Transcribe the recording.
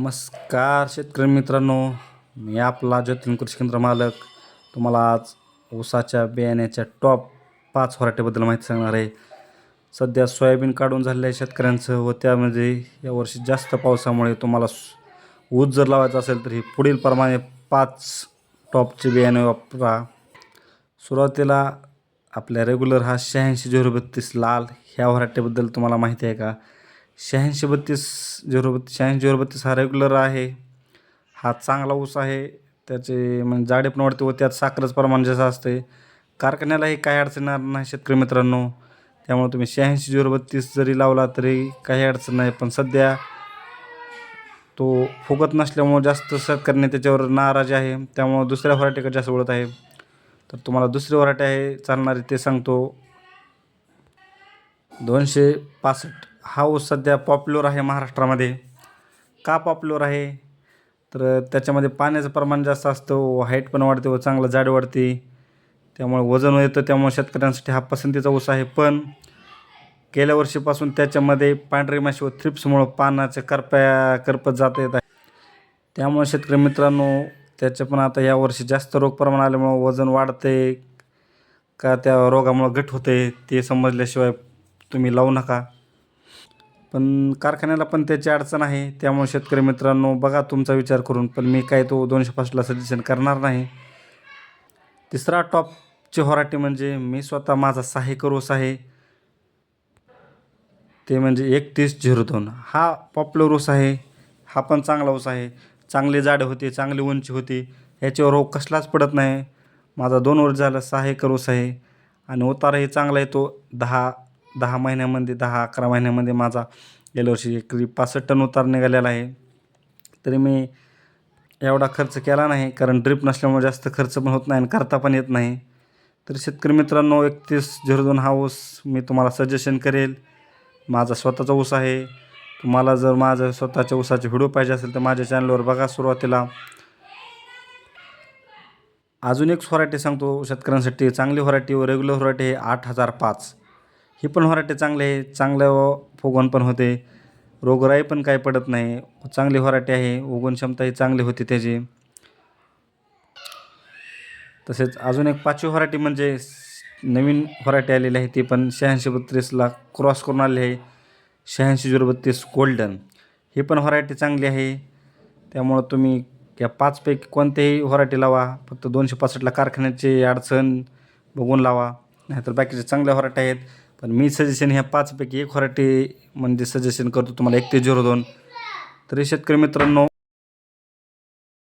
नमस्कार शेतकरी मित्रांनो मी आपला जतीन कृषी केंद्र मालक. तुम्हाला आज ऊसाच्या बियाण्याच्या टॉप पाच व्हरायटीबद्दल माहिती सांगणार आहे. सध्या सोयाबीन काढून झालेलं आहे शेतकऱ्यांचं व त्यामध्ये यावर्षी जास्त पावसामुळे तुम्हाला ऊस जर लावायचा असेल तर हे पुढील प्रमाणे पाच टॉपचे बियाणे वापरा. सुरुवातीला आपल्या रेग्युलर हा शहाऐंशी झिरो बत्तीस लाल ह्या व्हरायटीबद्दल तुम्हाला माहिती आहे का? शहाऐंशी बत्तीस झिरो बत्तीस शहाऐंशी झिरो बत्तीस हा रेग्युलर आहे. हा चांगला ऊस आहे. त्याचे म्हणजे जाडे पण वाढते व त्यात साखरच प्रमाण जास्त असते. कारखान्यालाही काही अडचण येणार नाही शेतकरी मित्रांनो. त्यामुळे तुम्ही शहाऐंशी झिरो बत्तीस जरी लावला तरी काही अडचण नाही. पण सध्या तो फुगत नसल्यामुळं जास्त शेतकऱ्यांनी त्याच्यावर नाराज आहे. त्यामुळं दुसऱ्या व्हरायटीकडे जास्त वळत आहे. तर तुम्हाला दुसरी व्हरायटी आहे. चालणारी ते सांगतो दोनशे पासष्ट. हा ऊस सध्या पॉप्युलर आहे महाराष्ट्रामध्ये. का पॉप्युलर आहे? तर त्याच्यामध्ये पाण्याचं प्रमाण जास्त असतं हाईट पण वाढते व चांगलं जाड वाढते. त्यामुळे वजन येतं त्यामुळे शेतकऱ्यांसाठी हा पसंतीचा ऊस आहे. पण गेल्या वर्षीपासून त्याच्यामध्ये पांढरी माशी व थ्रिप्समुळं पानाच्या करप्या करपत जात येत आहे. त्यामुळे शेतकरी मित्रांनो त्याचे पण आता यावर्षी जास्त रोग प्रमाण आल्यामुळं वजन वाढते का त्या रोगामुळं घट होते ते समजल्याशिवाय तुम्ही लावू नका. पण कारखान्याला पण त्याची अडचण आहे. त्यामुळे शेतकरी मित्रांनो बघा तुमचा विचार करून पण मी काय तो दोनशे पाचला सजेशन करणार नाही. तिसरा टॉपची व्हरायटी म्हणजे मी स्वतः माझा सहाय्यकर रोस आहे. ते म्हणजे एकतीस झिरो दोन. हा पॉप्युलर ऊस आहे. हा पण चांगला ऊस आहे. चांगली जाडे होते चांगली उंची होती. ह्याच्यावर रोग कसलाच पडत नाही. माझा दोन वर्ष झालं सहा एकर ऊस आहे. आणि उतारही चांगला येतो दहा दहा महिन्यामध्ये दहा अकरा महिन्यामध्ये माझा गेल्या वर्षी एकरी पासष्ट टन उतार निघालेला आहे. तरी मी एवढा खर्च केला नाही कारण ड्रिप नसल्यामुळे जास्त खर्च पण होत नाही आणि करता पण येत नाही. तर शेतकरी मित्रांनो एकतीस झिरो दोन हा ऊस मी तुम्हाला सजेशन करेल. माझा स्वतःचा ऊस आहे. तुम्हाला जर माझं स्वतःच्या ऊसाचे व्हिडिओ पाहिजे असेल तर माझ्या चॅनलवर बघा सुरुवातीला. अजून एक व्हरायटी सांगतो शेतकऱ्यांसाठी चांगली व्हरायटी व रेग्युलर व्हरायटी आहे आठ हजार पाच. ही पण व्हरायटी चांगली आहे. चांगलं फुगवण पण होते. रोगराई पण काही पडत नाही. चांगली व्हरायटी आहे. उगवण क्षमताही चांगली होती त्याची. तसेच अजून एक पाचवी व्हरायटी म्हणजे नवीन व्हरायटी आलेली आहे ती पण शहाऐंशी बत्तीसला क्रॉस करून आली आहे. शहाऐंशी झिरो बत्तीस गोल्डन. ही पण व्हरायटी चांगली आहे. त्यामुळं तुम्ही या पाचपैकी कोणत्याही व्हरायटी लावा. फक्त दोनशे पासष्टला कारखान्याची अडचण बघून लावा. नाहीतर बाकीच्या चांगल्या व्हरायटी आहेत. पण मी सजेशन ह्या पाचपैकी एक व्हरायटी म्हणजे सजेशन करतो तुम्हाला एक ते झिरो दोन. तरी शेतकरी मित्रांनो